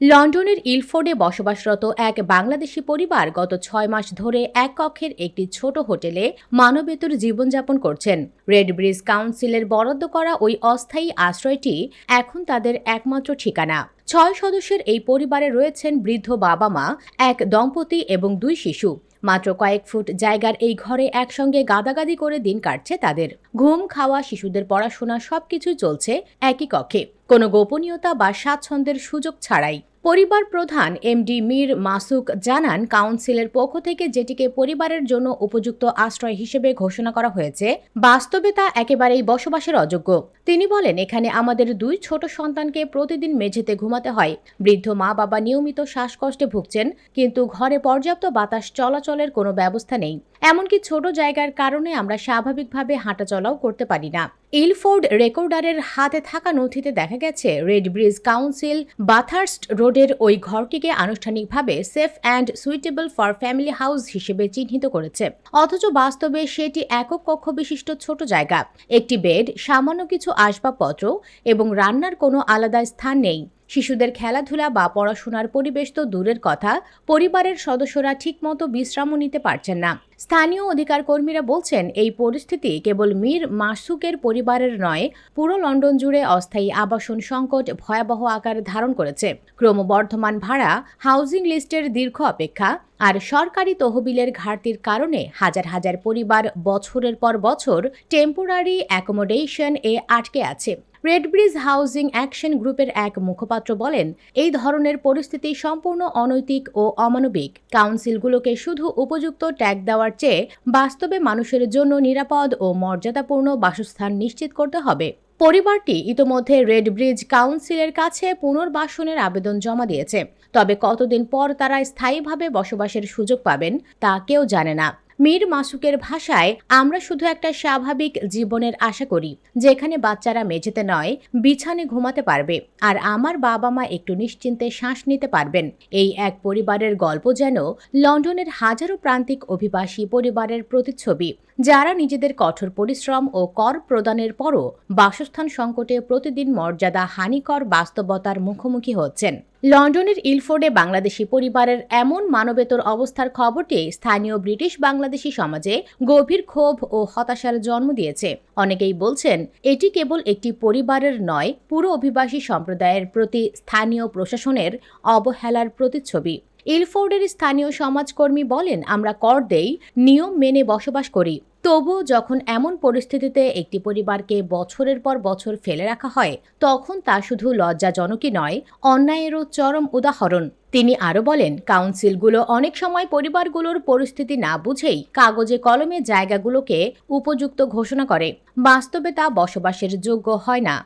লন্ডনের ইলফোর্ডে বসবাসরত এক বাংলাদেশি পরিবার গত ছয় মাস ধরে এক কক্ষের একটি ছোট হোটেলে মানবেতর জীবনযাপন করছেন। রেড ব্রিজ কাউন্সিলের বরাদ্দ করা ওই অস্থায়ী আশ্রয়টি এখন তাদের একমাত্র ঠিকানা। ছয় সদস্যের এই পরিবারে রয়েছেন বৃদ্ধ বাবা মা এক দম্পতি এবং দুই শিশু। মাত্র কয়েক ফুট জায়গার এই ঘরে একসঙ্গে গাদাগাদি করে দিন কাটছে তাদের। ঘুম, খাওয়া, শিশুদের পড়াশোনা সবকিছু চলছে একই কক্ষে। কোনো গোপনীয়তা বা স্বাচ্ছন্দ্যের সুযোগ ছাড়াই। পরিবার প্রধান এমডি মীর মাসুক জানান, কাউন্সিলের পক্ষ থেকে যেটিকে পরিবারের জন্য উপযুক্ত আশ্রয় হিসেবে ঘোষণা করা হয়েছে, বাস্তবে তা একেবারেই বসবাসের অযোগ্য। তিনি বলেন, এখানে আমাদের দুই ছোট সন্তানকে প্রতিদিন মেঝেতে ঘুমাতে হয়। বৃদ্ধ মা বাবা নিয়মিত শ্বাসকষ্টে ভুগছেন, কিন্তু ঘরে পর্যাপ্ত বাতাস চলাচলের কোনো ব্যবস্থা নেই। এমনকি ছোট জায়গার কারণে আমরা স্বাভাবিকভাবে হাঁটাচলাও করতে পারি না। ইলফোর্ড রেকর্ডারের হাতে থাকা নথিতে দেখা গেছে, রেড ব্রিজ কাউন্সিল বাথার্স্ট রোডের ওই ঘরটিকে আনুষ্ঠানিকভাবে safe and suitable for family house হিসেবে চিহ্নিত করেছে। অথচ বাস্তবে সেটি একক কক্ষ বিশিষ্ট ছোট জায়গা। একটি বেড, সামান্য কিছু আসবাবপত্র এবং রান্নার কোনো আলাদা স্থান নেই। শিশুদের খেলাধুলা বা পড়াশোনার পরিবেশ তো দূরের কথা, পরিবারের সদস্যরা ঠিকমতো বিশ্রামও নিতে পারছেন না। স্থানীয় অধিকার কর্মীরা বলছেন, এই পরিস্থিতি কেবল মীর মাসুকের পরিবারের নয়, পুরো লন্ডন জুড়ে অস্থায়ী আবাসন সংকট ভয়াবহ আকার ধারণ করেছে। ক্রমবর্ধমান ভাড়া, হাউজিং লিস্টের দীর্ঘ অপেক্ষা আর সরকারি তহবিলের ঘাটতির কারণে হাজার হাজার পরিবার বছরের পর বছর টেম্পোরারি অ্যাকোমোডেশন এ আটকে আছে। রেড ব্রিজ হাউজিং অ্যাকশন গ্রুপের এক মুখপাত্র বলেন, এই ধরনের পরিস্থিতি সম্পূর্ণ অনৈতিক ও অমানবিক। কাউন্সিলগুলোকে শুধু উপযুক্ত ট্যাগ দেওয়ার চেয়ে বাস্তবে মানুষের জন্য নিরাপদ ও মর্যাদাপূর্ণ বাসস্থান নিশ্চিত করতে হবে। পরিবারটি ইতোমধ্যে রেড ব্রিজ কাউন্সিলের কাছে পুনর্বাসনের আবেদন জমা দিয়েছে। তবে কতদিন পর তারা স্থায়ীভাবে বসবাসের সুযোগ পাবেন, তা কেউ জানে না। মীর মাসুকের ভাষায়, আমরা শুধু একটা স্বাভাবিক জীবনের আশা করি, যেখানে বাচ্চারা মেঝেতে নয়, বিছানে ঘুমাতে পারবে, আর আমার বাবা মা একটু নিশ্চিন্তে শ্বাস নিতে পারবেন। এই এক পরিবারের গল্প যেন লন্ডনের হাজারো প্রান্তিক অভিবাসী পরিবারের প্রতিচ্ছবি। যারা নিজেদের কঠোর পরিশ্রম ও কর প্রদানের পরও বাসস্থান সংকটে প্রতিদিন মর্যাদা হানিকর বাস্তবতার মুখোমুখি হচ্ছেন। লন্ডনের ইলফোর্ডে বাংলাদেশি পরিবারের এমন মানবেতর অবস্থার খবরটি স্থানীয় ব্রিটিশ বাংলাদেশি সমাজে গভীর ক্ষোভ ও হতাশার জন্ম দিয়েছে। অনেকেই বলছেন, এটি কেবল একটি পরিবারের নয়, পুরো অভিবাসী সম্প্রদায়ের প্রতি স্থানীয় প্রশাসনের অবহেলার প্রতিচ্ছবি। ইলফোর্ডের স্থানীয় সমাজকর্মী বলেন, আমরা কর দেই, নিয়ম মেনে বসবাস করি। তবুও যখন এমন পরিস্থিতিতে একটি পরিবারকে বছরের পর বছর ফেলে রাখা হয়, তখন তা শুধু লজ্জাজনকই নয়, অন্যায়েরও চরম উদাহরণ। তিনি আরও বলেন, কাউন্সিলগুলো অনেক সময় পরিবারগুলোর পরিস্থিতি না বুঝেই কাগজে কলমে জায়গাগুলোকে উপযুক্ত ঘোষণা করে। বাস্তবে তা বসবাসের যোগ্য হয় না।